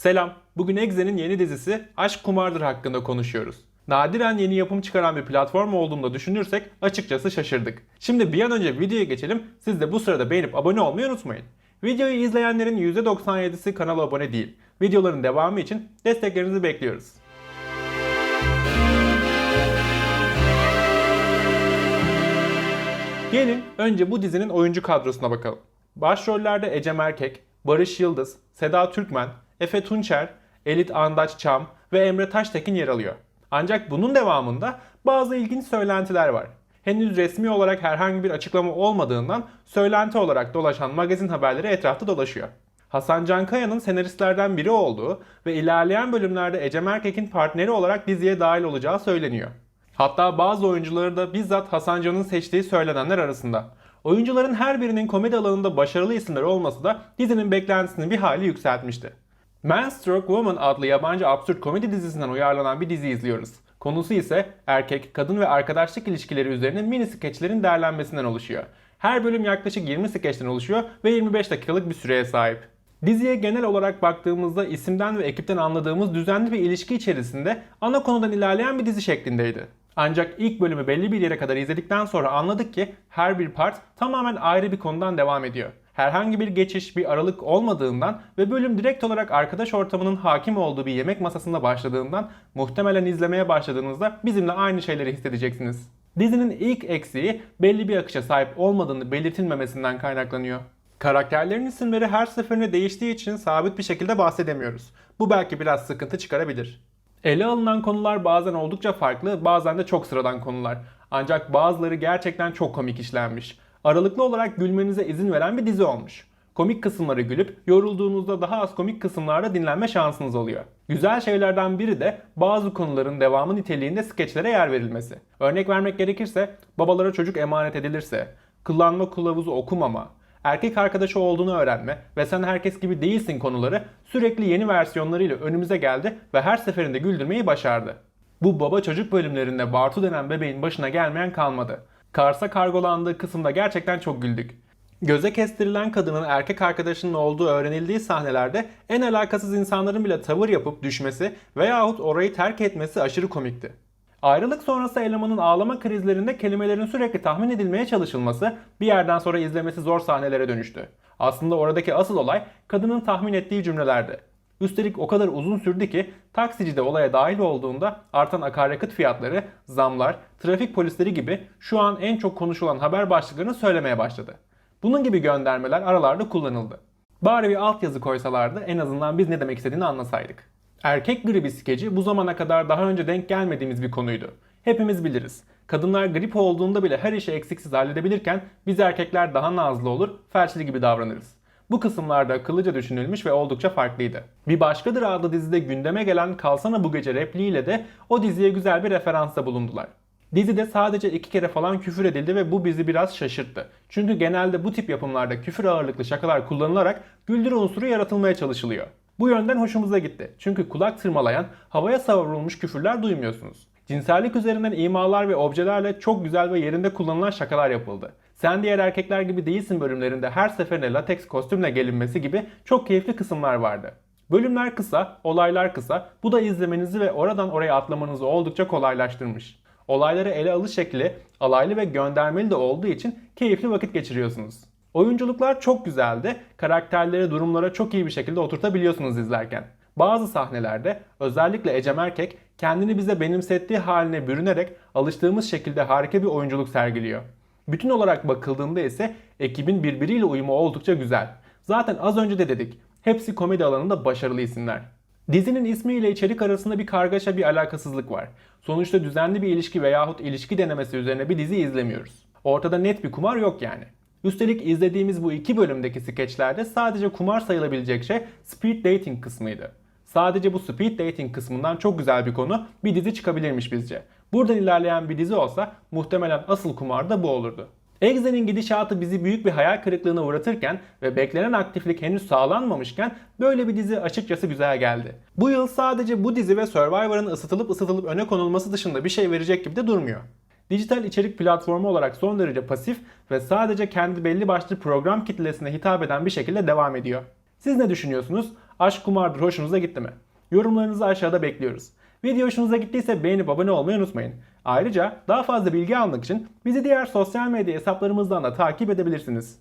Selam. Bugün Exe'nin yeni dizisi Aşk Kumardır hakkında konuşuyoruz. Nadiren yeni yapım çıkaran bir platform olduğunu da düşünürsek açıkçası şaşırdık. Şimdi bir an önce videoya geçelim. Siz de bu sırada beğenip abone olmayı unutmayın. Videoyu izleyenlerin %97'si kanala abone değil. Videoların devamı için desteklerinizi bekliyoruz. Gelin önce bu dizinin oyuncu kadrosuna bakalım. Başrollerde Ecem Erkek, Barış Yıldız, Seda Türkmen, Efe Tunçer, Elit Andaç Çam ve Emre Taştekin yer alıyor. Ancak bunun devamında bazı ilginç söylentiler var. Henüz resmi olarak herhangi bir açıklama olmadığından söylenti olarak dolaşan magazin haberleri etrafta dolaşıyor. Hasan Cankaya'nın senaristlerden biri olduğu ve ilerleyen bölümlerde Ecem Erkek'in partneri olarak diziye dahil olacağı söyleniyor. Hatta bazı oyuncuları da bizzat Hasan Can'ın seçtiği söylenenler arasında. Oyuncuların her birinin komedi alanında başarılı isimler olması da dizinin beklentisini bir hayli yükseltmişti. Man Stroke Woman adlı yabancı absürt komedi dizisinden uyarlanan bir dizi izliyoruz. Konusu ise erkek, kadın ve arkadaşlık ilişkileri üzerine mini skeçlerin derlenmesinden oluşuyor. Her bölüm yaklaşık 20 skeçten oluşuyor ve 25 dakikalık bir süreye sahip. Diziye genel olarak baktığımızda isimden ve ekipten anladığımız düzenli bir ilişki içerisinde ana konudan ilerleyen bir dizi şeklindeydi. Ancak ilk bölümü belli bir yere kadar izledikten sonra anladık ki her bir part tamamen ayrı bir konudan devam ediyor. Herhangi bir geçiş, bir aralık olmadığından ve bölüm direkt olarak arkadaş ortamının hakim olduğu bir yemek masasında başladığından muhtemelen izlemeye başladığınızda bizimle aynı şeyleri hissedeceksiniz. Dizinin ilk eksiği belli bir akışa sahip olmadığını belirtilmemesinden kaynaklanıyor. Karakterlerin isimleri her seferinde değiştiği için sabit bir şekilde bahsedemiyoruz. Bu belki biraz sıkıntı çıkarabilir. Ele alınan konular bazen oldukça farklı, bazen de çok sıradan konular. Ancak bazıları gerçekten çok komik işlenmiş. Aralıklı olarak gülmenize izin veren bir dizi olmuş. Komik kısımları gülüp yorulduğunuzda daha az komik kısımlarda dinlenme şansınız oluyor. Güzel şeylerden biri de bazı konuların devamı niteliğinde skeçlere yer verilmesi. Örnek vermek gerekirse babalara çocuk emanet edilirse, kullanma kılavuzu okumama, erkek arkadaşı olduğunu öğrenme ve sen herkes gibi değilsin konuları sürekli yeni versiyonlarıyla önümüze geldi ve her seferinde güldürmeyi başardı. Bu baba çocuk bölümlerinde Bartu denen bebeğin başına gelmeyen kalmadı. Kars'a kargolandığı kısımda gerçekten çok güldük. Göze kestirilen kadının erkek arkadaşının olduğu öğrenildiği sahnelerde en alakasız insanların bile tavır yapıp düşmesi veyahut orayı terk etmesi aşırı komikti. Ayrılık sonrası elemanın ağlama krizlerinde kelimelerin sürekli tahmin edilmeye çalışılması bir yerden sonra izlemesi zor sahnelere dönüştü. Aslında oradaki asıl olay kadının tahmin ettiği cümlelerde. Üstelik o kadar uzun sürdü ki taksici de olaya dahil olduğunda artan akaryakıt fiyatları, zamlar, trafik polisleri gibi şu an en çok konuşulan haber başlıklarını söylemeye başladı. Bunun gibi göndermeler aralarda kullanıldı. Bari bir altyazı koysalardı en azından biz ne demek istediğini anlasaydık. Erkek gribi skeci bu zamana kadar daha önce denk gelmediğimiz bir konuydu. Hepimiz biliriz. Kadınlar grip olduğunda bile her işi eksiksiz halledebilirken biz erkekler daha nazlı olur, felçli gibi davranırız. Bu kısımlarda akıllıca düşünülmüş ve oldukça farklıydı. Bir başkadır adlı dizide gündeme gelen Kalsana bu gece repliğiyle de o diziye güzel bir referansta bulundular. Dizide sadece iki kere falan küfür edildi ve bu bizi biraz şaşırttı. Çünkü genelde bu tip yapımlarda küfür ağırlıklı şakalar kullanılarak güldürü unsuru yaratılmaya çalışılıyor. Bu yönden hoşumuza gitti. Çünkü kulak tırmalayan, havaya savrulmuş küfürler duymuyorsunuz. Cinsellik üzerinden imalar ve objelerle çok güzel ve yerinde kullanılan şakalar yapıldı. Sen diğer erkekler gibi değilsin bölümlerinde her seferinde lateks kostümle gelinmesi gibi çok keyifli kısımlar vardı. Bölümler kısa, olaylar kısa. Bu da izlemenizi ve oradan oraya atlamanızı oldukça kolaylaştırmış. Olayları ele alış şekli alaylı ve göndermeli de olduğu için keyifli vakit geçiriyorsunuz. Oyunculuklar çok güzeldi. Karakterleri durumlara çok iyi bir şekilde oturtabiliyorsunuz izlerken. Bazı sahnelerde özellikle Ecem Erkek kendini bize benimsettiği haline bürünerek alıştığımız şekilde harika bir oyunculuk sergiliyor. Bütün olarak bakıldığında ise ekibin birbiriyle uyumu oldukça güzel. Zaten az önce de dedik. Hepsi komedi alanında başarılı isimler. Dizinin ismiyle içerik arasında bir kargaşa bir alakasızlık var. Sonuçta düzenli bir ilişki veyahut ilişki denemesi üzerine bir dizi izlemiyoruz. Ortada net bir kumar yok yani. Üstelik izlediğimiz bu iki bölümdeki skeçlerde sadece kumar sayılabilecek şey speed dating kısmıydı. Sadece bu speed dating kısmından çok güzel bir konu bir dizi çıkabilirmiş bizce. Buradan ilerleyen bir dizi olsa muhtemelen asıl kumar da bu olurdu. Exe'nin gidişatı bizi büyük bir hayal kırıklığına uğratırken ve beklenen aktiflik henüz sağlanmamışken böyle bir dizi açıkçası güzel geldi. Bu yıl sadece bu dizi ve Survivor'ın ısıtılıp ısıtılıp öne konulması dışında bir şey verecek gibi de durmuyor. Dijital içerik platformu olarak son derece pasif ve sadece kendi belli başlı program kitlesine hitap eden bir şekilde devam ediyor. Siz ne düşünüyorsunuz? Aşk kumardır hoşunuza gitti mi? Yorumlarınızı aşağıda bekliyoruz. Video hoşunuza gittiyse beğenip abone olmayı unutmayın. Ayrıca daha fazla bilgi almak için bizi diğer sosyal medya hesaplarımızdan da takip edebilirsiniz.